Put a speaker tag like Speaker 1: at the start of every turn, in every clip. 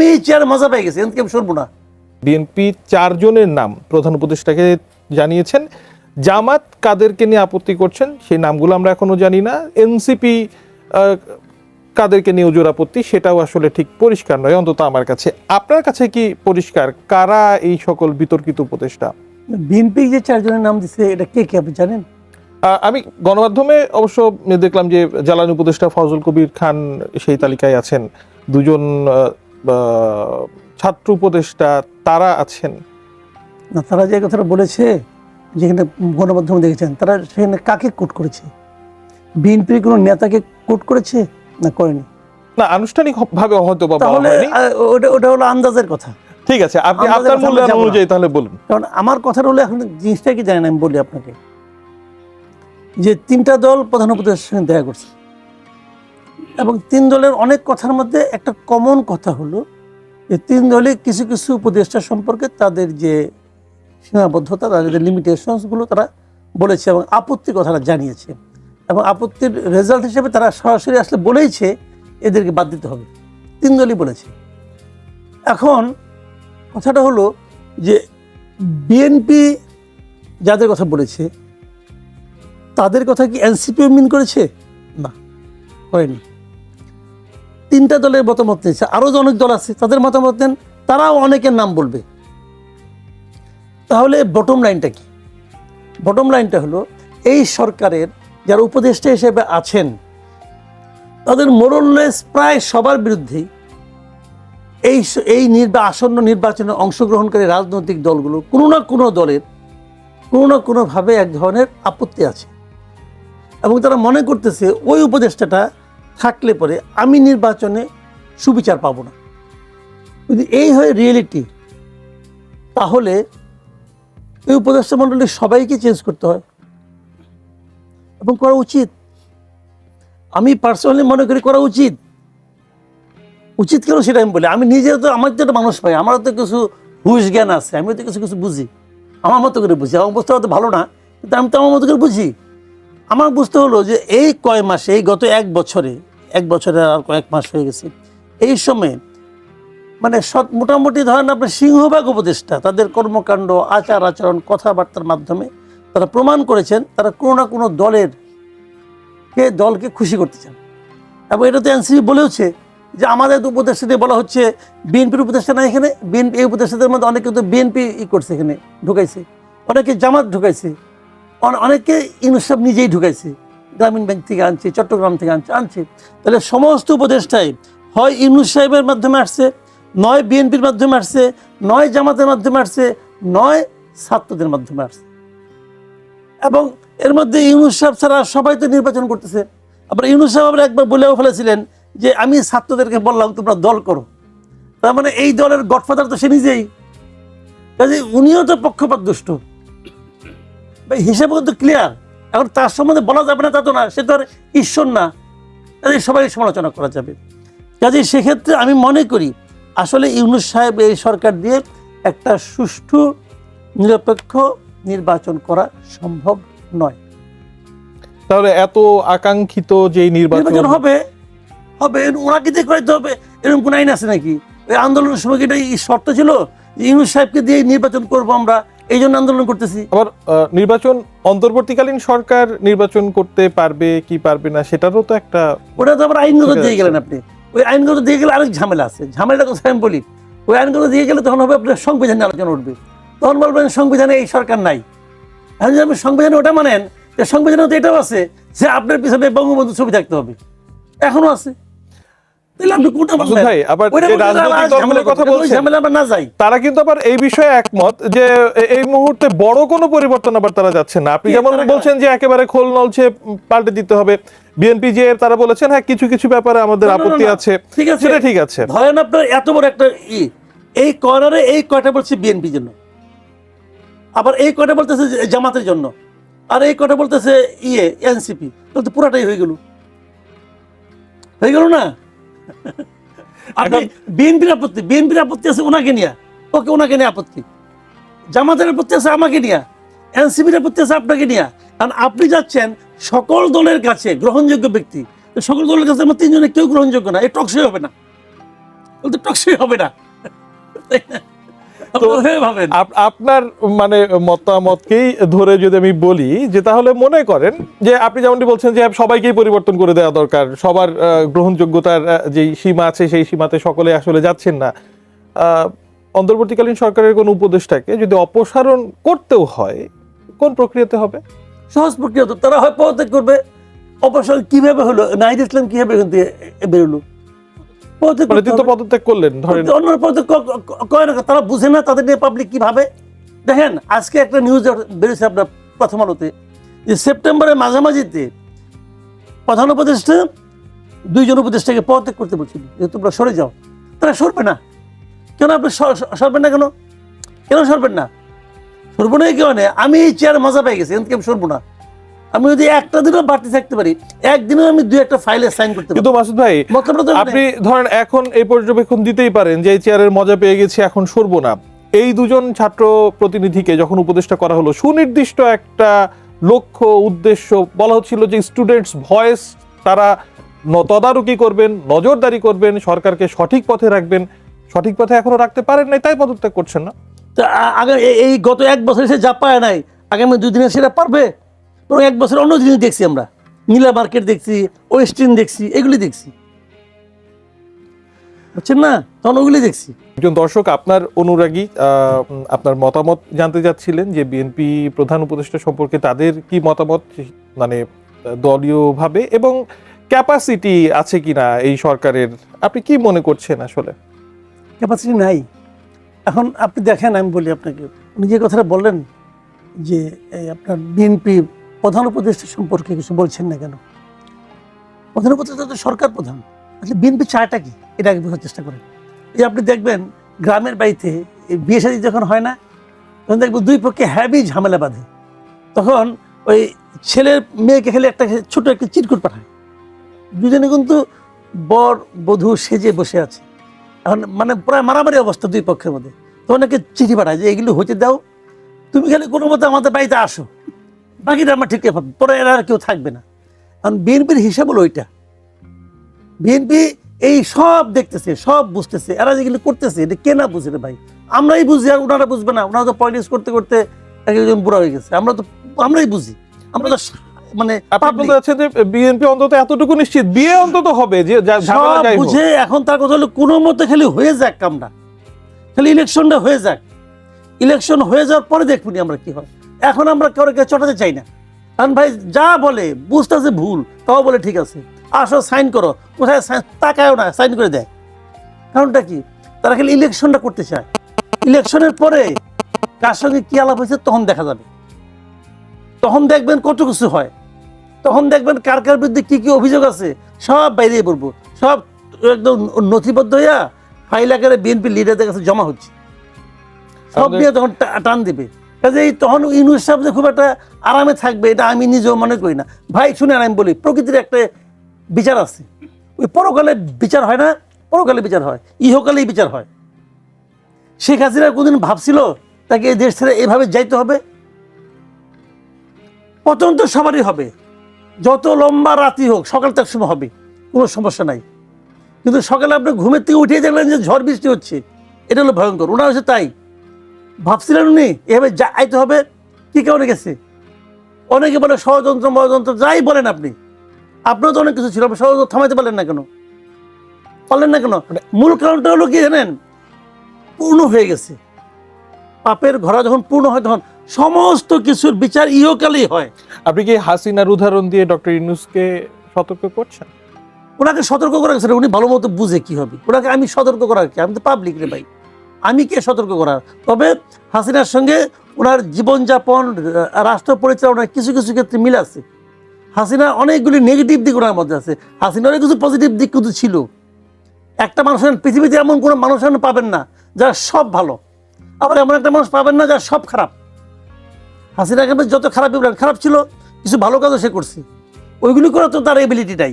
Speaker 1: আমি এই চেয়ার মজা পেয়ে গেছি এনকে আমি সরবো না।
Speaker 2: বিএনপি চারজনের নাম প্রধান উপদেষ্টাকে জানিয়েছেন। জামাত কাদেরকে নিয়ে আপত্তি করছেন সেই নামগুলো আমরা এখনও জানি না। এনসিপি কাদেরকে নিয়ে ওজোর আপত্তি সেটাও আসলে ঠিক পরিষ্কার নয়। অন্তত আমার কাছে। আপনার কাছে কি পরিষ্কার? কারা এই সকল বিতর্কিত উপদেষ্টা?
Speaker 1: বিএনপি যে চারজনের নাম দিছে এটা কে কে আপনি জানেন?
Speaker 2: আমি গণমাধ্যমে অবশ্য দেখলাম যে জ্বালানি উপদেষ্টা ফজল কবির খান সেই তালিকায় আছেন। দুজন ছাত্র উপদেষ্টা তারা আছেন?
Speaker 1: না তারা যে কথাটা বলেছে যেখানে গণমাধ্যমে দেখেছেন তারা সেখানে কাকে কোট করেছে? বিএনপির কোনো নেতাকে কোট করেছে না করেনি?
Speaker 2: না আনুষ্ঠানিক ভাবে হয়তো বা
Speaker 1: তাহলে ওটা ওটা হলো আন্দাজের কথা।
Speaker 2: ঠিক আছে আপনি আপনার মূল্যায়ন অনুযায়ী তাহলে বলুন।
Speaker 1: কারণ আমার কথা হলো এখন জিনিসটা কি জানেন আমি বলি আপনাকে। যে তিনটা দল প্রধান উপদেষ্টার সঙ্গে দেখা করছে। এবং তিন দলের অনেক কথার মধ্যে একটা কমন কথা হলো, যে তিন দলে কিছু কিছু উপদেষ্টা সম্পর্কে তাদের যে সীমাবদ্ধতা, তাদের যে লিমিটেশনসগুলো তারা বলেছে এবং আপত্তির কথাটা জানিয়েছে। এবং আপত্তির রেজাল্ট হিসেবে তারা সরাসরি আসলে বলেইছে, এদেরকে বাদ দিতে হবে। তিন দলই বলেছে। এখন কথাটা হলো যে বিএনপি যাদের কথা বলেছে, তাদের কথা কি এনসিপিও মিন করেছে? না করেনি তিনটা দলের মতামত নিয়েছে আরও যে অনেক দল আছে, তাদের মতামত নেন, তারাও অনেকের নাম বলবে। তাহলে বটম লাইনটা কি? বটম লাইনটা হলো, এই সরকারের যারা উপদেষ্টা হিসেবে আছেন, তাদের মোরললেস প্রায় সবার বিরুদ্ধেই এই এই নির্বা, আসন্ন নির্বাচনে অংশগ্রহণকারী রাজনৈতিক দলগুলো কোনো না কোনো দলের, কোনো না কোনোভাবে এক ধরনের আপত্তি আছে। এবং তারা মনে করতেছে, ওই উপদেষ্টাটা থাকলে পরে আমি নির্বাচনে সুবিচার পাবো না। যদি এই হয় রিয়েলিটি তাহলে এই উপদেষ্টা মণ্ডলী সবাইকে চেঞ্জ করতে হয় এবং করা উচিত। আমি পার্সোনালি মনে করি করা উচিত। উচিত কেন সেটা আমি বলি, আমি নিজেও তো, আমার তো একটা মানুষ পাই আমার তো কিছু হুশ জ্ঞান আছে, আমি তো কিছু কিছু বুঝি। আমার মতো করে বুঝি, আমার বুঝতে হয়তো ভালো না, কিন্তু আমি তো আমার মতো করে বুঝি। আমার বুঝতে হলো যে এই কয় মাসে, এই গত এক বছরে এক বছরের আর কয়েক মাস হয়ে গেছে। এই সময়ে মানে সৎ, মোটামুটি ধরেন আপনার সিংহভাগ উপদেষ্টা, তাদের কর্মকাণ্ড, আচার আচরণ, কথাবার্তার মাধ্যমে তারা প্রমাণ করেছেন, তারা কোনো না কোনো দলের কে, দলকে খুশি করতে চান। এবং এটা তো এনসিপি বলেওছে যে আমাদের তো উপদেষ্টা দিয়ে বলা হচ্ছে বিএনপির উপদেষ্টা না এখানে, বিএনপি, এই উপদেষ্টাদের মধ্যে অনেকে তো বিএনপি ই করছে এখানে, ঢুকাইছে। অনেকে জামাত ঢুকাইছে। অনেকে ইনসাফ নিজেই ঢুকাইছে। গ্রামীণ ব্যাংক থেকে আনছে, চট্টগ্রাম থেকে আনছে আনছে। তাহলে সমস্ত উপদেষ্টাই, হয় ইউনুস সাহেবের মাধ্যমে আসছে, নয় বিএনপির মাধ্যমে আসছে, নয় জামাতের মাধ্যমে আসছে, নয় ছাত্রদের মাধ্যমে আসছে। এবং এর মধ্যে ইউনুস সাহেব ছাড়া সবাই তো নির্বাচন করতেছে। আবার ইউনুস সাহেব আবার একবার বলেও ফেলেছিলেন যে, আমি ছাত্রদেরকে বললাম, তোমরা দল করো। তার মানে এই দলের গডফাদার তো সে নিজেই। কাজে উনিও তো পক্ষপাত দুষ্ট হিসেব কিন্তু ক্লিয়ার এখন তার সম্বন্ধে বলা যাবে না তা তো না সে তো আর ঈশ্বর না। কাজে সবাই সমালোচনা করা যাবে। কাজে সেক্ষেত্রে আমি মনে করি আসলে ইউনুস সাহেব এই সরকার দিয়ে একটা সুষ্ঠু নিরপেক্ষ নির্বাচন করা সম্ভব নয়।
Speaker 2: তাহলে এত আকাঙ্ক্ষিত যে নির্বাচন
Speaker 1: নির্বাচন হবে হবে ওনাকে দিয়ে করাইতে হবে এরকম কোন আইন আছে নাকি? ওই আন্দোলনের সময় কি এটা শর্ত ছিল? যে ইউনুস সাহেবকে দিয়ে নির্বাচন করব আমরা এই জন্য আন্দোলন করতেছি।
Speaker 2: আবার নির্বাচন অন্তর্বর্তীকালীন সরকার নির্বাচন করতে পারবে কি পারবে না সেটারও তো একটা
Speaker 1: ওটা তো আবার আইনগত দিয়ে গেলেন আপনি। ওই আইনগত দিয়ে গেলে আরেক ঝামেলা আছে। ঝামেলাটা কথা আমি বলি ওই আইনগত দিয়ে গেলে তখন হবে আপনার সংবিধানে আলোচনা উঠবে। তখন বলবেন সংবিধানে এই সরকার নাই। এখন যদি আপনি সংবিধানে ওটা মানেন যে সংবিধানে তো এটাও আছে যে আপনার পিছনে বঙ্গবন্ধু ছবি থাকতে হবে। এখনও আছে।
Speaker 2: তারা কিন্তু আবার এই বিষয়ে একমত যে এ- এই মুহূর্তে বড় কোনো পরিবর্তন আবার তারা যাচ্ছে না। আপনি যেমন বলছেন যে একেবারে খোল নলছে পাল্টে দিতে হবে। বিএনপি যে তারা বলেছেন হ্যাঁ কিছু কিছু ব্যাপারে আমাদের আপত্তি আছে।
Speaker 1: ঠিক আছে।
Speaker 2: সেটা ঠিক আছে।
Speaker 1: ধরেন আপনার এত বড় একটা ই এই কর্নারে এই কয়টা বলছে বিএনপির জন্য? আবার এই কয়টা বলতেছে জামাতের জন্য? আর এই কয়টা বলতেছে ইয়ে এনসিপি তাহলে তো পুরাটাই হয়ে গেল। হয়ে গেল না? আপনি
Speaker 2: এখন-
Speaker 1: বিএনপির আপত্তি বিএনপির আপত্তি আছে ওনাকে নিয়ে। ওকে, ওনাকে নিয়ে আপত্তি। জামাতের আপত্তি আছে আমাকে নিয়ে। এনসিপির আপত্তি আছে আপনাকে নিয়ে। কারণ আপনি যাচ্ছেন সকল দলের কাছে গ্রহণযোগ্য ব্যক্তি। সকল দলের কাছে আমার তিনজনে কেউ গ্রহণযোগ্য না। এই টকসই হবে না। বলতে টকসই হবে না তাই না?
Speaker 2: আপনার মানে মতামতকেই ধরে যদি আমি বলি যে তাহলে মনে করেন যে আপনি যেমনটি বলছেন যে সবাইকেই পরিবর্তন করে দেওয়া দরকার সবার গ্রহণযোগ্যতার যেই সীমা আছে সেই সীমাতে সকলে আসলে যাচ্ছেন না। অন্তর্বর্তীকালীন সরকারের কোন উপদেশটাকে যদি অপসারণ করতেও হয় কোন প্রক্রিয়াতে হবে?
Speaker 1: সহজ প্রক্রিয়া তো তারা হয় পদত্যাগ করবে। অপসারণ কীভাবে হলো? নাহিদ ইসলাম কীভাবে এখান থেকে বেরোলো? পদত্যাগ
Speaker 2: মানে তো পদত্যাগ করলেন ধরেন।
Speaker 1: অন্য পদত্যাগ ক- ক- না তারা বুঝে না তাদের নিয়ে পাবলিক কি ভাবে। দেখেন আজকে একটা নিউজ বেরিয়েছে আপনার প্রথম আলোতে যে সেপ্টেম্বরের মাঝামাঝিতে প্রধান উপদেষ্টা দুইজন উপদেষ্টাকে পদত্যাগ করতে বলছিল যে তোমরা সরে যাও। তারা সরবে না। কেন আপনি সরবেন না কেন? কেন সরবেন না? সরবো না কেউ আমি এই চেয়ার মজা পেয়ে গেছি এমনকি আমি সরবো না। আমি যদি একটা দিনও বাড়তি থাকতে পারি একদিনও আমি দুই একটা ফাইলে সাইন করতে পারি
Speaker 2: কিন্তু মাসুদ ভাই আপনি ধরেন এখন এই পর্যবেক্ষণ দিতেই পারেন যে এই চেয়ারের মজা পেয়ে গেছি এখন সরবো না। এই দুজন ছাত্র প্রতিনিধিকে যখন উপদেষ্টা করা হলো সুনির্দিষ্ট একটা লক্ষ্য উদ্দেশ্য বলা হচ্ছিল যে স্টুডেন্টস ভয়েস তারা তদারকি করবেন নজরদারি করবেন সরকারকে সঠিক পথে রাখবেন। সঠিক পথে এখনও রাখতে পারেন নাই তাই পদত্যাগ করছেন না।
Speaker 1: তো আগে এই গত এক বছর সে যা পায় নাই আগামী দুই দিনে সেটা পারবে? বরং এক বছর অন্য জিনিস দেখছি আমরা। নীলা মার্কেট দেখছি ওয়েস্টিন দেখছি এগুলি দেখছি। বুঝছেন না? তখন ওগুলি দেখছি।
Speaker 2: একজন দর্শক আপনার অনুরাগী আপনার মতামত জানতে চাচ্ছিলেন যে বিএনপি প্রধান উপদেষ্টা সম্পর্কে তাদের কি মতামত মানে দলীয়ভাবে এবং ক্যাপাসিটি আছে কিনা এই সরকারের? আপনি কি মনে করছেন আসলে?
Speaker 1: ক্যাপাসিটি নাই। এখন আপনি দেখেন আমি বলি আপনাকে উনি যে কথাটা বললেন যে আপনার বিএনপি প্রধান উপদেষ্টা সম্পর্কে কিছু বলছেন না কেন? প্রধান উপদেষ্টা তো সরকার প্রধান। আসলে বিএনপি চায়টা কি? এটা আগে বোঝার চেষ্টা করেন। এই আপনি দেখবেন, গ্রামের বাড়িতে বিয়ে শাদী যখন হয় না, তখন দেখবেন দুই পক্ষে হ্যাবি ঝামেলা বাঁধে। তখন ওই ছেলের মেয়েকে খেলে একটা ছোট একটা চিরকুট পাঠায়। দুজনে কিন্তু বর, বধূ সেজে বসে আছে। এখন মানে প্রায় মারামারি অবস্থা দুই পক্ষের মধ্যে। তো অনেকে চিঠি পাঠায় যে, এগুলো হতে দাও। তুমি খালি কোনো মতো আমাদের বাড়িতে আসো। বাকিটা আমার ঠিক পাবে পরে এরা আর কেউ থাকবে না। কারণ বিএনপির হিসাব হলো ওইটা। বিএনপি এই সব দেখতেছে সব বুঝতেছে এরা যেগুলো করতেছে এটা কে না বুঝে ভাই? আমরাই বুঝি আর ওনারা বুঝবে না। ওনারা তো পলিটিক্স করতে করতে একজন বুড়া হয়ে গেছে। আমরা তো আমরাই বুঝি। আমরা তো মানে
Speaker 2: আপনি বলতে যে বিএনপি অন্তত এতটুকু নিশ্চিত? বিয়ে অন্তত হবে যে
Speaker 1: সব বুঝে এখন তার কথা হলো কোনো মতে খালি হয়ে যাক কামটা খালি ইলেকশনটা হয়ে যাক। ইলেকশন হয়ে যাওয়ার পরে দেখবনি আমরা কি হয়। এখন আমরা কাউকে চটাতে চাই না। কারণ ভাই যা বলে বুঝতেছে ভুল তাও বলে ঠিক আছে। আসো সাইন করো। কোথায় তাকায়ও না সাইন করে দেয়। কারণটা কি? তারা খালি ইলেকশনটা করতে চায়। ইলেকশনের পরে কার সঙ্গে কি আলাপ হয়েছে তখন দেখা যাবে। তখন দেখবেন কত কিছু হয়। তখন দেখবেন কার কার বিরুদ্ধে কি কি অভিযোগ আছে সব বাইরে পড়ব সব একদম নথিবদ্ধ হইয়া ফাইল আকারে বিএনপি লিডারদের কাছে জমা হচ্ছে। সব নিয়ে তখন টান দিবে। কাজেই তখন ইউনুস সাহেব যে খুব একটা আরামে থাকবে, এটা আমি নিজেও মনে করি না। ভাই শুনে আমি বলি, প্রকৃতির একটা বিচার আছে। ওই পরকালে বিচার হয় না, পরকালে বিচার হয়, ইহকালেই বিচার হয়। শেখ হাসিনা কোনদিন ভাবছিল তাকে এই দেশ ছেড়ে এভাবে যাইতে হবে? পতন তো সবারই হবে। যত লম্বা রাতি হোক, সকাল তার সময় হবে, কোনো সমস্যা নাই। কিন্তু সকালে আপনি ঘুমের থেকে উঠিয়ে দেখলেন যে ঝড় বৃষ্টি হচ্ছে, এটা হলো ভয়ঙ্কর। ওনার হচ্ছে তাই। ভাবছিলেন উনি? এভাবে যাইতে হবে কি কারণে গেছে? অনেকে বলে ষড়যন্ত্র মড়যন্ত্র যাই বলেন আপনি। আপনার তো অনেক কিছু ছিল আপনি ষড়যন্ত্র থামাইতে পারলেন না কেন? পারলেন না কেন? মূল কারণটা হলো কি জানেন? পূর্ণ হয়ে গেছে। পাপের ঘোড়া যখন পূর্ণ হয় তখন সমস্ত কিছুর বিচার ইহকালেই হয়।
Speaker 2: আপনি কি হাসিনার উদাহরণ দিয়ে ডক্টর ইনুসকে সতর্ক করছেন?
Speaker 1: ওনাকে সতর্ক করা গেছে উনি ভালো মতো বুঝে কি হবে। ওনাকে আমি সতর্ক করা কি আমি তো পাবলিক রে ভাই। আমি কে সতর্ক করার? তবে হাসিনার সঙ্গে ওনার জীবনযাপন রাষ্ট্র পরিচালনার কিছু কিছু ক্ষেত্রে মিল আছে। হাসিনা অনেকগুলি নেগেটিভ দিক ওনার মধ্যে আছে। হাসিনার কিছু পজিটিভ দিক কিন্তু ছিল। একটা মানুষের পৃথিবীতে এমন কোনো মানুষ পাবেন না, যার সব ভালো। আবার এমন একটা মানুষ পাবেন না, যার সব খারাপ। হাসিনা যত খারাপ খারাপ ছিল, কিছু ভালো কাজও সে করছে। ওইগুলি করে তো তার এবিলিটি নাই।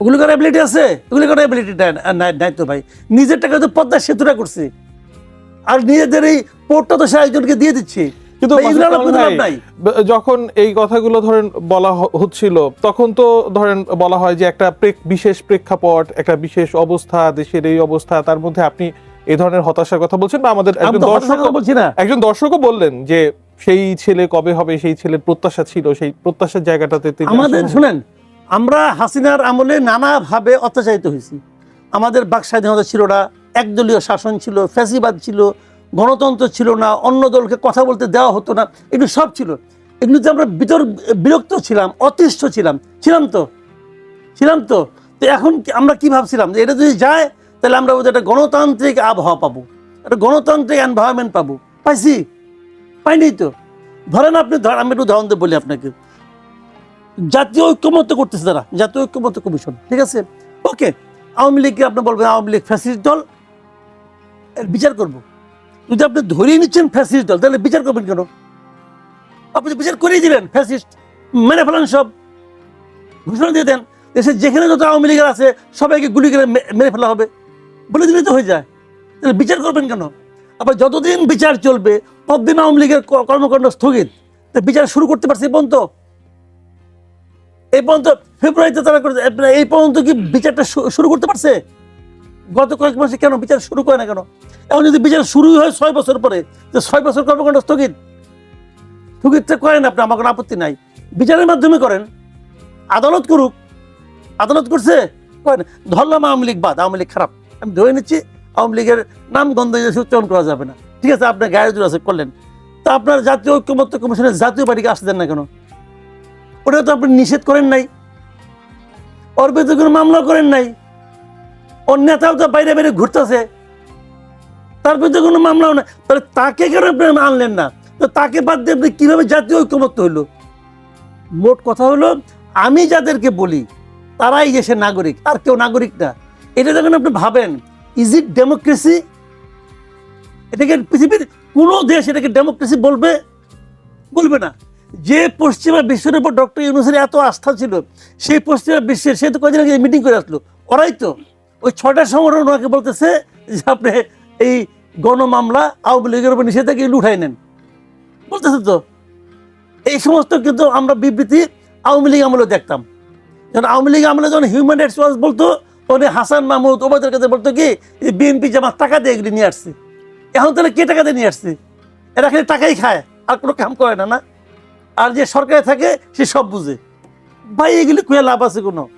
Speaker 1: ওগুলো করার এবিলিটি আছে? ওগুলো করার এবিলিটি নাই তো ভাই। নিজের টাকা তো পদ্মা সেতুটা করছে। আর নিজেদের এই পোর্টটা তো সে একজনকে দিয়ে দিচ্ছে।
Speaker 2: কিন্তু
Speaker 1: নাই।
Speaker 2: যখন এই কথাগুলো ধরেন বলা হচ্ছিল তখন তো ধরেন বলা হয় যে একটা বিশেষ প্রেক্ষাপট একটা বিশেষ অবস্থা দেশের এই অবস্থা তার মধ্যে আপনি এই ধরনের হতাশার কথা বলছেন বা আমাদের একজন দর্শক
Speaker 1: হতাশার বলছি না।
Speaker 2: একজন দর্শকও বললেন যে সেই ছেলে কবে হবে সেই ছেলের প্রত্যাশা ছিল সেই প্রত্যাশার জায়গাটাতে
Speaker 1: আমাদের শুনেন আমরা হাসিনার আমলে নানাভাবে অত্যাচারিত হয়েছি। আমাদের বাক স্বাধীনতা ছিল না, একদলীয় শাসন ছিল, ফ্যাসিবাদ ছিল, গণতন্ত্র ছিল না, অন্য দলকে কথা বলতে দেওয়া হতো না, এগুলো সব ছিল। এগুলোতে আমরা বিতর বিরক্ত ছিলাম, অতিষ্ঠ ছিলাম। ছিলাম তো ছিলাম তো। তো এখন আমরা কি ভাবছিলাম? যে এটা যদি যায়, তাহলে আমরা বোধহয় একটা গণতান্ত্রিক আবহাওয়া পাবো। একটা গণতান্ত্রিক এনভায়রনমেন্ট পাবো। পাইছি? পাইনি তো। ধরেন আপনি আমি একটু উদাহরণ বলি আপনাকে। জাতীয় ঐক্যমত্য করতেছে তারা, জাতীয় ঐক্যমত্য কমিশন, ঠিক আছে? ওকে, আওয়ামী লীগকে আপনি বলবেন আওয়ামী লীগ ফ্যাসিস্ট দল? বিচার করব। যদি আপনি ধরিয়ে নিচ্ছেন ফ্যাসিস্ট দল, তাহলে বিচার করবেন কেন? আপনি বিচার করেই দিবেন, ফ্যাসিস্ট। মেরে ফেলেন সব। ঘোষণা দিয়ে দেন, দেশে যেখানে যত আওয়ামী লীগের আছে, সবাইকে গুলি করে মেরে ফেলা হবে। বলে দিলে তো হয়ে যায়। তাহলে বিচার করবেন কেন? আবার যতদিন বিচার চলবে, ততদিন আওয়ামী লীগের কর্মকাণ্ড স্থগিত। বিচার শুরু করতে পারছি পর্যন্ত। এই পর্যন্ত ফেব্রুয়ারিতে তারা করে এই পর্যন্ত কি বিচারটা শুরু করতে পারছে? গত কয়েক মাসে কেন বিচার শুরু করে না কেন? এখন যদি বিচার শুরু হয় ছয় বছর পরে যে ছয় বছর কর্মকাণ্ড স্থগিত। স্থগিতটা করেন আপনি, আমার কোনো আপত্তি নাই। বিচারের মাধ্যমে করেন। আদালত করুক। আদালত করছে, করেন। ধরলাম আওয়ামী লীগ বাদ, আওয়ামী লীগ খারাপ। আমি ধরে নিচ্ছি, আওয়ামী লীগের নাম গন্ধ উচ্চারণ করা যাবে না। ঠিক আছে, আপনার গায়ে জোর আছে, করলেন। তা আপনার জাতীয় ঐক্যমত্য কমিশনের জাতীয় পার্টিকে আসতে দেন না কেন? ওটা তো আপনি নিষেধ করেন নাই। ওর বিরুদ্ধে কোনো মামলা করেন নাই। ওর নেতাও তো বাইরে বাইরে ঘুরতেছে। তার বিরুদ্ধে কোনো মামলাও না তাহলে তাকে কেন আপনি আনলেন না? তো তাকে বাদ দিয়ে আপনি কীভাবে জাতীয় ঐক্যমত্য হইল? মোট কথা হলো, আমি যাদেরকে বলি, তারাই দেশের নাগরিক, আর কেউ নাগরিক না। এটা যখন আপনি ভাবেন ইজ ইট ডেমোক্রেসি এটাকে পৃথিবীর কোনো দেশ এটাকে ডেমোক্রেসি বলবে? বলবে না। যে পশ্চিমা বিশ্বের উপর ডক্টর ইউনুসের এত আস্থা ছিল, সেই পশ্চিমা বিশ্বের, সে তো কদিন আগে মিটিং করে আসলো। ওরাই তো। ওই ছটা সংগঠন ওনাকে বলতেছে যে আপনি এই গণমামলা আওয়ামী লীগের উপর নিষেধাজ্ঞা এগুলো উঠাই নেন। বলতেছে তো। এই সমস্ত কিন্তু আমরা বিবৃতি আওয়ামী লীগ আমলে দেখতাম। যখন আওয়ামী লীগ আমলে যখন হিউম্যান রাইটস ওয়াচ বলতো, তখন হাসান মাহমুদ ওবাদের কাছে বলতো কি বিএনপি জামাত টাকা দিয়ে এগুলি নিয়ে আসছে। এখন তাহলে কে টাকা দিয়ে নিয়ে আসছে? এরা খালি টাকাই খায়, আর কোনো কাম করে না না? আর যে সরকারে থাকে, সে সব বুঝে। ভাই, এগুলি কুয়ে লাভ আছে কোনো?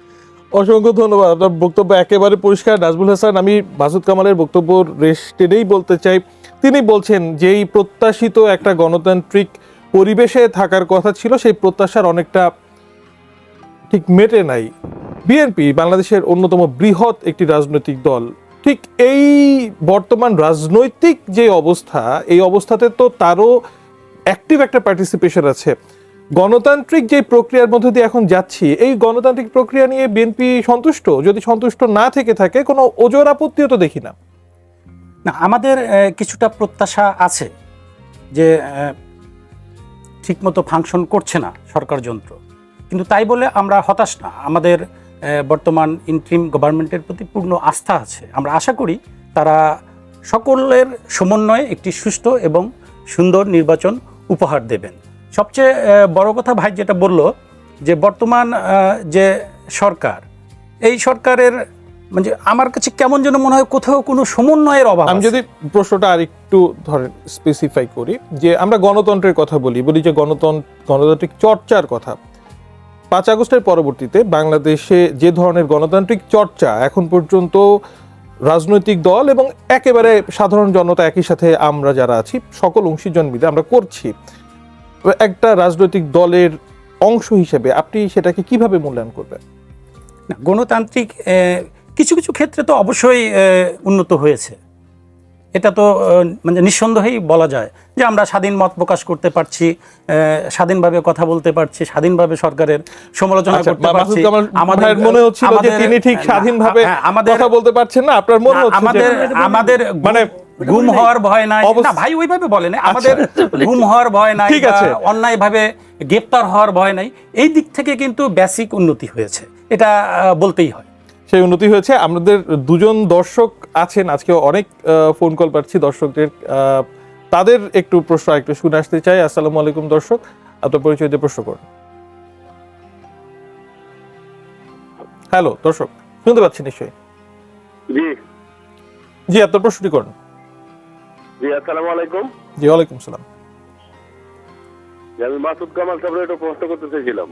Speaker 2: অসংখ্য ধন্যবাদ। আপনার বক্তব্য একেবারে পরিষ্কার। নাজবুল হাসান, আমি মাসুদ কামালের বক্তব্য রেশ টেনেই বলতে চাই। তিনি বলছেন যে, এই প্রত্যাশিত একটা গণতান্ত্রিক পরিবেশে থাকার কথা ছিল, সেই প্রত্যাশার অনেকটা ঠিক মেটে নাই। বিএনপি, বাংলাদেশের অন্যতম বৃহৎ একটি রাজনৈতিক দল। ঠিক এই বর্তমান রাজনৈতিক যে অবস্থা, এই অবস্থাতে তো তারও অ্যাক্টিভ একটা পার্টিসিপেশন আছে। গণতান্ত্রিক যে প্রক্রিয়ার মধ্যে দিয়ে এখন যাচ্ছি, এই গণতান্ত্রিক প্রক্রিয়া নিয়ে বিএনপি সন্তুষ্ট? যদি সন্তুষ্ট না থেকে থাকে, কোনো ওজোর আপত্তিও তো দেখি না।
Speaker 3: না, আমাদের কিছুটা প্রত্যাশা আছে যে ঠিকমতো ফাংশন করছে না সরকার যন্ত্র। কিন্তু তাই বলে আমরা হতাশ না। আমাদের বর্তমান ইন্ট্রিম গভর্নমেন্টের প্রতি পূর্ণ আস্থা আছে। আমরা আশা করি তারা সকলের সমন্বয়ে একটি সুষ্ঠু এবং সুন্দর নির্বাচন উপহার দেবেন। সবচেয়ে বড় কথা ভাই যেটা বলল যে বর্তমান যে সরকার এই সরকারের মানে আমার কাছে কেমন যেন মনে হয় কোথাও কোনো সমন্বয়ের অভাব
Speaker 2: আমি যদি প্রশ্নটা আরেকটু ধরেন স্পেসিফাই করি যে আমরা গণতন্ত্রের কথা বলি বলি যে গণতন্ত্র গণতান্ত্রিক চর্চার কথা। পাঁচ আগস্টের পরবর্তীতে বাংলাদেশে যে ধরনের গণতান্ত্রিক চর্চা এখন পর্যন্ত রাজনৈতিক দল এবং একেবারে সাধারণ জনতা একই সাথে আমরা যারা আছি সকল অংশীজন মিলে আমরা করছি। একটা রাজনৈতিক দলের অংশ হিসেবে আপনি সেটাকে কীভাবে মূল্যায়ন করবেন?
Speaker 3: না, গণতান্ত্রিক কিছু কিছু ক্ষেত্রে তো অবশ্যই উন্নত হয়েছে। এটা তো মানে নিঃসন্দেহেই বলা যায় যে আমরা স্বাধীন মত প্রকাশ করতে পারছি আহ, স্বাধীনভাবে কথা বলতে পারছি স্বাধীনভাবে সরকারের সমালোচনা
Speaker 2: আচ্ছা,
Speaker 3: করতে পারছি।
Speaker 2: ভাইয়ের মনে হচ্ছিল যে
Speaker 3: আমাদের-
Speaker 2: তিনি ঠিক স্বাধীনভাবে
Speaker 3: হ্যাঁ, আমাদের
Speaker 2: কথা বলতে পারছেন না আপনার মনে হচ্ছে
Speaker 3: আমাদের আমাদের
Speaker 2: মানে
Speaker 3: গুম হওয়ার ভয় নাই। না ভাই ওইভাবে বলে না আমাদের গুম হওয়ার ভয় নাই
Speaker 2: ঠিক
Speaker 3: বা
Speaker 2: আছে।
Speaker 3: অন্যায়ভাবে গ্রেপ্তার হওয়ার ভয় নাই। এই দিক থেকে কিন্তু বেসিক উন্নতি হয়েছে। এটা আহ, বলতেই হয়।
Speaker 2: সেই উন্নতি হয়েছে। আমাদের দুজন দর্শক আছেন। আজকে অনেক ফোন কল পাচ্ছি দর্শকদের। তাদের একটু প্রশ্ন একটু শুনে আসতে চাই। আসসালামু আলাইকুম দর্শক। আপনার পরিচয় দিয়ে প্রশ্ন করুন। হ্যালো দর্শক শুনতে পাচ্ছি নিশ্চয়ই?
Speaker 4: জি।
Speaker 2: জি আপনার প্রশ্নটি করুন।
Speaker 4: জি আসসালামু আলাইকুম।
Speaker 2: জি ওয়ালাইকুম সালাম।
Speaker 4: আমি মাসুদ কামাল সাহেবের একটু প্রশ্ন করতে চাইছিলাম।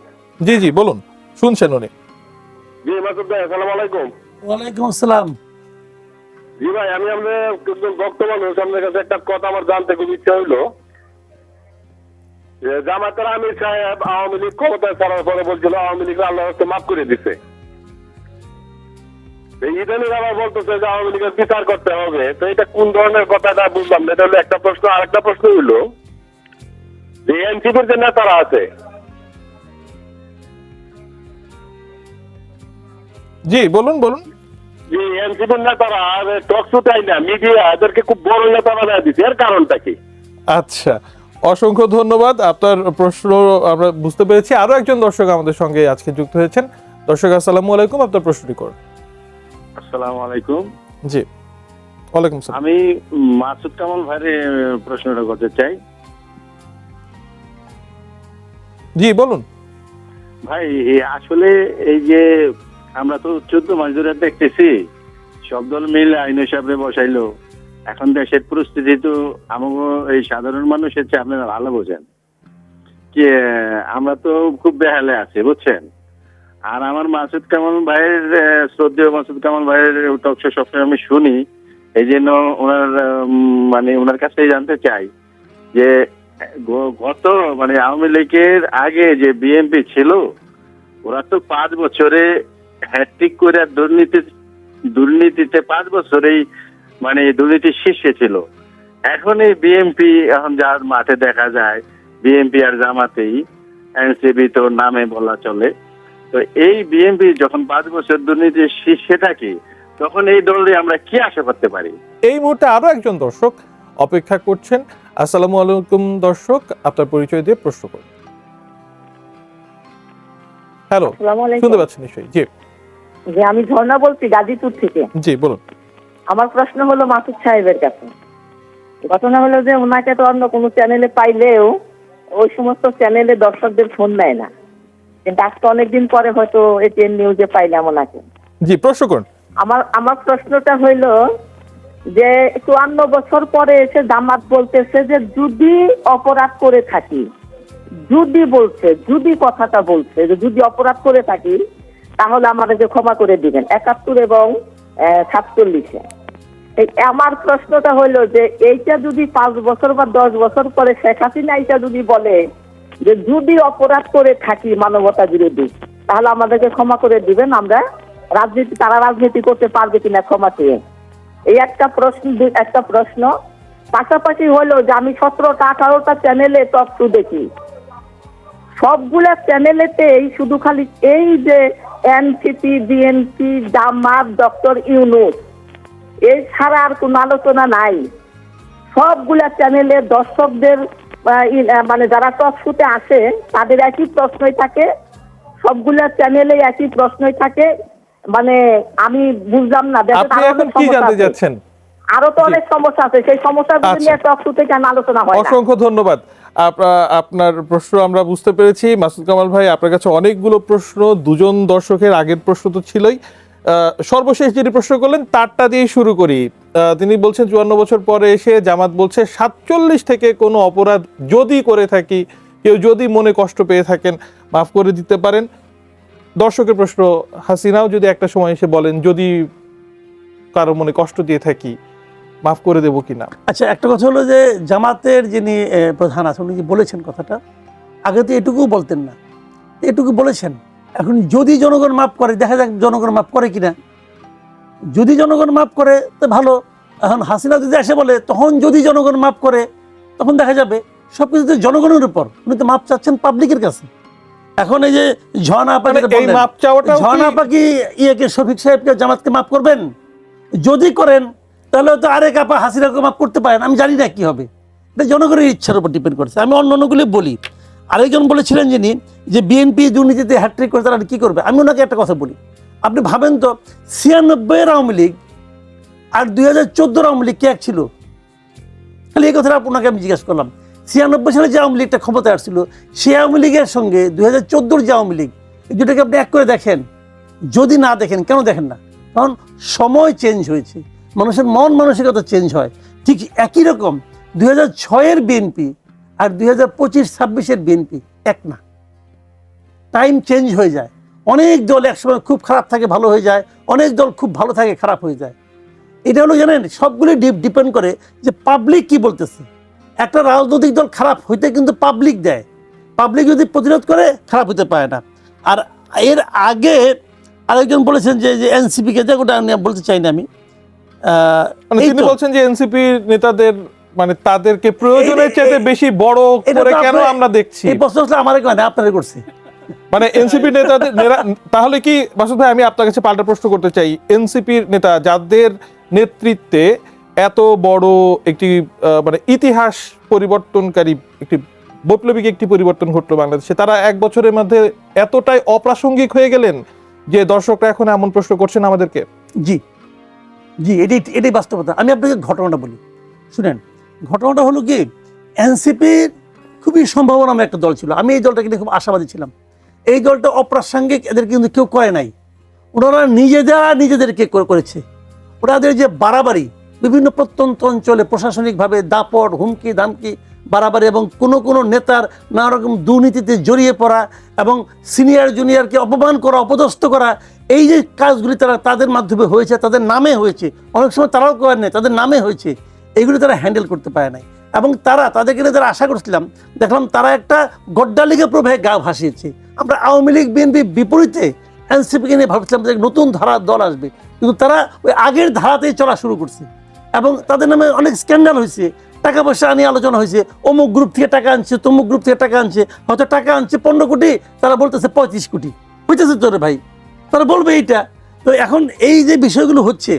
Speaker 2: জি জি বলুন। শুনছেন উনি।
Speaker 4: জি মাসুদ ভাই আসসালামু আলাইকুম।
Speaker 1: ওয়ালাইকুম আসসালাম।
Speaker 4: জি ভাই আমি আপনার একজন ভক্ত মানুষ আপনার কাছে একটা কথা আমার জানতে খুব ইচ্ছা হইল। জামাতের আমির সাহেব আওয়ামী লীগ ক্ষমতায় ছাড়ার পরে বলছিল আওয়ামী লীগ আল্লাহ হচ্ছে মাফ করে দিছে। ইদানিং আবার বলতেছে যে আওয়ামী লীগের বিচার করতে হবে। তো এটা কোন ধরনের কথাটা বুঝলাম না এটা হলো একটা প্রশ্ন। আর একটা প্রশ্ন হইল যে এনসিপির যে নেতারা আছে
Speaker 2: জি বলুন বলুন।
Speaker 4: যে এনসিপির নেতারা টক শুটাই না মিডিয়া এদেরকে খুব বড় নেতা বানায় দিচ্ছে এর কারণটা কি?
Speaker 2: আচ্ছা অসংখ্য ধন্যবাদ। আপনার প্রশ্ন আমরা বুঝতে পেরেছি। আরও একজন দর্শক আমাদের সঙ্গে আজকে যুক্ত হয়েছেন। দর্শক আসসালামু আলাইকুম। আপনার প্রশ্নটি করুন।
Speaker 5: আসসালামু আলাইকুম।
Speaker 2: জি। ওয়ালাইকুম সালাম।
Speaker 5: আমি মাসুদ কামাল ভাইয়ের প্রশ্নটা করতে চাই।
Speaker 2: জি বলুন।
Speaker 5: ভাই আসলে এই যে আমরা তো চোদ্দ মাস ধরে দেখতেছি, সব দল মিলে আইন হিসাবে বসাইলো। এখন দেশের পরিস্থিতি তো আমাকে এই সাধারণ মানুষের চেয়ে আপনারা ভালো বোঝেন। যে, আমরা তো খুব বেহালে আছি, বুঝছেন? আর আমার মাসুদ কামাল ভাইয়ের শ্রদ্ধেয় মাসুদ কামাল ভাইয়ের টকশো সবসময় আমি শুনি। এই জন্য ওনার মানে ওনার কাছে জানতে চাই যে গত মানে আওয়ামী লীগের আগে যে বিএনপি ছিল, ওরা তো পাঁচ বছরে হ্যাট্রিক করে দুর্নীতি দুর্নীতিতে পাঁচ বছরেই মানে দুর্নীতির শীর্ষে ছিল। এখন এই বিএনপি এখন যার মাঠে দেখা যায় বিএনপি আর জামাতেই এনসিবি তো নামে বলা চলে। তো এই বিএনপি যখন পাঁচ বছর দুর্নীতির শীর্ষে থাকে তখন এই দলে আমরা কি আশা করতে পারি?
Speaker 2: এই মুহূর্তে আরও একজন দর্শক অপেক্ষা করছেন। আসসালামু আলাইকুম দর্শক আপনার পরিচয় দিয়ে প্রশ্ন করুন। হ্যালো। শুনতে পাচ্ছেন নিশ্চয়ই? জি।
Speaker 6: যে আমি ঝর্ণা বলছি গাজীপুর থেকে।
Speaker 2: জি বলুন।
Speaker 6: আমার প্রশ্ন হলো মাসুদ সাহেবের কাছে। ঘটনা হলো যে ওনাকে তো অন্য কোনো চ্যানেলে পাইলেও ওই সমস্ত চ্যানেলে দর্শকদের ফোন নেয় না। কিন্তু আজকে অনেকদিন পরে হয়তো এটিএন নিউজে পাইলাম ওনাকে।
Speaker 2: জি প্রশ্ন করুন।
Speaker 6: আমার আমার প্রশ্নটা হইল যে চুয়ান্ন বছর পরে এসে জামাত বলতেছে যে যদি অপরাধ করে থাকি যদি বলছে যদি কথাটা বলছে যে যদি অপরাধ করে থাকি তাহলে আমাদেরকে ক্ষমা করে দিবেন। একাত্তর এবং সাতচল্লিশে। আমার প্রশ্নটা হইল যে, এইটা যদি পাঁচ বছর বা দশ বছর পরে শেখ হাসিনা এইটা যদি বলে যে, যদি অপরাধ করে থাকি মানবতা বিরোধী, তাহলে আমাদেরকে ক্ষমা করে দিবেন আমরা। রাজনীতি, তারা রাজনীতি করতে পারবে কিনা ক্ষমা চেয়ে। এই একটা প্রশ্ন একটা প্রশ্ন। পাশাপাশি হলো যে, আমি সতেরোটা, আঠারোটা চ্যানেলে টক দেখি। সবগুলা চ্যানেলেতেই শুধু খালি এই যে NCP BNP Jamaat doctor Yunus এই ছাড়া আর কোনো আলোচনা নাই। সবগুলা চ্যানেলে দর্শকদের মানে যারা টক শুতে আসে তাদের একই প্রশ্নই থাকে। সবগুলা চ্যানেলে একই প্রশ্নই থাকে। মানে আমি বুঝলাম না
Speaker 2: আপনি এখন কি জানতে যাচ্ছেন?
Speaker 6: আরও তো অনেক সমস্যা আছে। সেই সমস্যাগুলো
Speaker 2: আচ্ছা।
Speaker 6: নিয়ে টক শুতে কেন আলোচনা হয়
Speaker 2: অসংখ্য ধন্যবাদ। আপনার প্রশ্ন আমরা বুঝতে পেরেছি। মাসুদ কামাল ভাই, আপনার কাছে অনেকগুলো প্রশ্ন, দুজন দর্শকের আগের প্রশ্ন তো ছিলই। সর্বশেষ যিনি প্রশ্ন করলেন, তারটা দিয়ে শুরু করি। তিনি বলছেন, চুয়ান্ন বছর পরে এসে জামাত বলছে, সাতচল্লিশ থেকে কোনো অপরাধ যদি করে থাকি, কেউ যদি মনে কষ্ট পেয়ে থাকেন, মাফ করে দিতে পারেন। দর্শকের প্রশ্ন, হাসিনাও যদি একটা সময় এসে বলেন, যদি কারও মনে কষ্ট দিয়ে থাকি মাফ করে দেবো কিনা।
Speaker 1: আচ্ছা একটা কথা হলো যে জামাতের যিনি প্রধান আছেন উনি বলেছেন কথাটা আগে তো এটুকুও বলতেন না। এটুকু বলেছেন। এখন যদি জনগণ মাফ করে দেখা যাক জনগণ মাফ করে কিনা। যদি জনগণ মাফ করে তো ভালো। এখন হাসিনা যদি এসে বলে তখন যদি জনগণ মাফ করে তখন দেখা যাবে সব কিছু তো জনগণের উপর। উনি তো মাপ চাচ্ছেন পাবলিকের কাছে। এখন এই যে ঝর্ণা
Speaker 2: কি-
Speaker 1: ঝর্ণা আপা ইয়েকে শফিক সাহেবকে জামাতকে মাফ করবেন? যদি করেন তাহলে তো আরেক আপা হাসিনাকে মাফ করতে পারেন, আমি জানি না কি হবে। এটা জনগণের ইচ্ছার উপর ডিপেন্ড করছে। আমি অন্য অন্যগুলি বলি। আরেকজন বলেছিলেন যিনি যে বিএনপি দুর্নীতিতে হ্যাট্রিক করে তারা কি করবে? আমি ওনাকে একটা কথা বলি। আপনি ভাবেন তো, ছিয়ানব্বইয়ের আওয়ামী লীগ আর দুই হাজার চোদ্দোর আওয়ামী লীগ কে এক ছিল? খালি এই কথাটা আপনাকে আমি জিজ্ঞেস করলাম। ছিয়ানব্বই সালে যে আওয়ামী লীগটা ক্ষমতায় আসছিল সে আওয়ামী লীগের সঙ্গে দুই হাজার চোদ্দোর যে আওয়ামী লীগ দুটাকে আপনি এক করে দেখেন। যদি না দেখেন, কেন দেখেন না? কারণ সময় চেঞ্জ হয়েছে। মানুষের মন মানসিকতা চেঞ্জ হয়। ঠিক একই রকম দুই হাজার ছয়ের বিএনপি আর দুই হাজার পঁচিশ, ছাব্বিশের বিএনপি এক না। টাইম চেঞ্জ হয়ে যায়। অনেক দল একসময় খুব খারাপ থাকে, ভালো হয়ে যায়। অনেক দল খুব ভালো থাকে, খারাপ হয়ে যায়। এটা হলো জানেন সবগুলি ডিপ ডিপেন্ড করে যে পাবলিক কি বলতেছে। একটা রাজনৈতিক দল খারাপ হইতে কিন্তু পাবলিক দেয়। পাবলিক যদি প্রতিরোধ করে, খারাপ হতে পারে না। আর এর আগে আরেকজন বলেছেন যে এনসিপিকে যে ওটা বলতে চাই না আমি।
Speaker 2: তিনি বলছেন যে এনসিপি নেতাদের মানে তাদেরকে প্রয়োজনের চাইতে বেশি বড় করে কেন আমরা দেখছি?
Speaker 1: এই প্রশ্ন আসলে আমার কেন আপনারা করছে।
Speaker 2: মানে এনসিপি নেতাদের তাহলে কি মাসুদ ভাই আমি আপনার কাছে পাল্টা প্রশ্ন করতে চাই। এনসিপির নেতা যাদের নেতৃত্বে এত বড় একটি মানে ইতিহাস পরিবর্তনকারী একটি বৈপ্লবিক একটি পরিবর্তন ঘটলো বাংলাদেশে তারা এক বছরের মধ্যে এতটাই অপ্রাসঙ্গিক হয়ে গেলেন যে দর্শকরা এখন এমন প্রশ্ন করছেন আমাদেরকে?
Speaker 1: জি। জি, এটাই এটাই বাস্তবতা। আমি আপনাকে ঘটনাটা বলি। শুনেন, ঘটনাটা হলো কি এনসিপির খুবই সম্ভাবনা সম্ভাবনাময় একটা দল ছিল। আমি এই দলটাকে নিয়ে খুব আশাবাদী ছিলাম। এই দলটা অপ্রাসঙ্গিক, এদের কিন্তু কেউ করে নাই। ওনারা নিজেরা নিজেদেরকে করেছে। ওনাদের যে বাড়াবাড়ি, বিভিন্ন প্রত্যন্ত অঞ্চলে প্রশাসনিকভাবে দাপট, হুমকি, ধামকি, বাড়াবাড়ি এবং কোনো কোনো নেতার নানা রকম দুর্নীতিতে জড়িয়ে পড়া এবং সিনিয়র, জুনিয়রকে অপমান করা, অপদস্থ করা এই যে কাজগুলি তারা তাদের মাধ্যমে হয়েছে, তাদের নামে হয়েছে, অনেক সময় তারাও করেন নাই, তাদের নামে হয়েছে এইগুলি তারা হ্যান্ডেল করতে পারে নাই। এবং তারা, তাদেরকে নিয়ে যারা আশা করছিলাম, দেখলাম তারা একটা গড্ডালিগা প্রভাবে গা ভাসিয়েছে। আমরা আওয়ামী লীগ, বিএনপি বিপরীতে এনসিপিকে নিয়ে ভাবছিলাম যে নতুন ধারার দল আসবে। কিন্তু তারা ওই আগের ধারাতেই চলা শুরু করছে। এবং তাদের নামে অনেক স্ক্যান্ডাল হয়েছে। টাকা পয়সা নিয়ে আলোচনা হয়েছে। অমুক গ্রুপ থেকে টাকা আনছে, তমুক গ্রুপ থেকে টাকা আনছে, হয়তো টাকা আনছে পনেরো কোটি, তারা বলতেছে পঁয়ত্রিশ কোটি। হইতেছে তোরে ভাই? তারা বলবে এইটা। তো এখন এই যে বিষয়গুলো হচ্ছে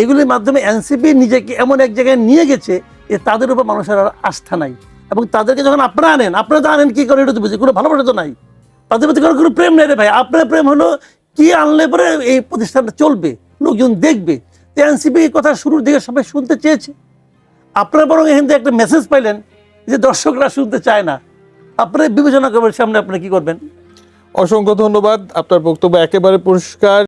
Speaker 1: এইগুলির মাধ্যমে এনসিপি নিজেকে এমন এক জায়গায় নিয়ে গেছে যে তাদের উপর মানুষের আর আস্থা নাই। এবং তাদেরকে যখন আপনারা আনেন, আপনারা তো আনেন কী করে এটা তো বুঝি, কোনো ভালোবাসা তো নাই। তাদের প্রতি কোনো কোনো প্রেম নেই রে ভাই। আপনার প্রেম হলো কি আনলে পরে এই প্রতিষ্ঠানটা চলবে, লোকজন দেখবে। তো এনসিপি এই কথা শুরুর দিকে সবাই শুনতে চেয়েছে। আপনারা বরং এখান থেকে একটা মেসেজ পাইলেন যে দর্শকরা শুনতে চায় না। আপনারা বিবেচনা করবেন সামনে আপনি কি করবেন?
Speaker 2: অসংখ্য ধন্যবাদ। আপনার বক্তব্য একেবারে পরিষ্কার।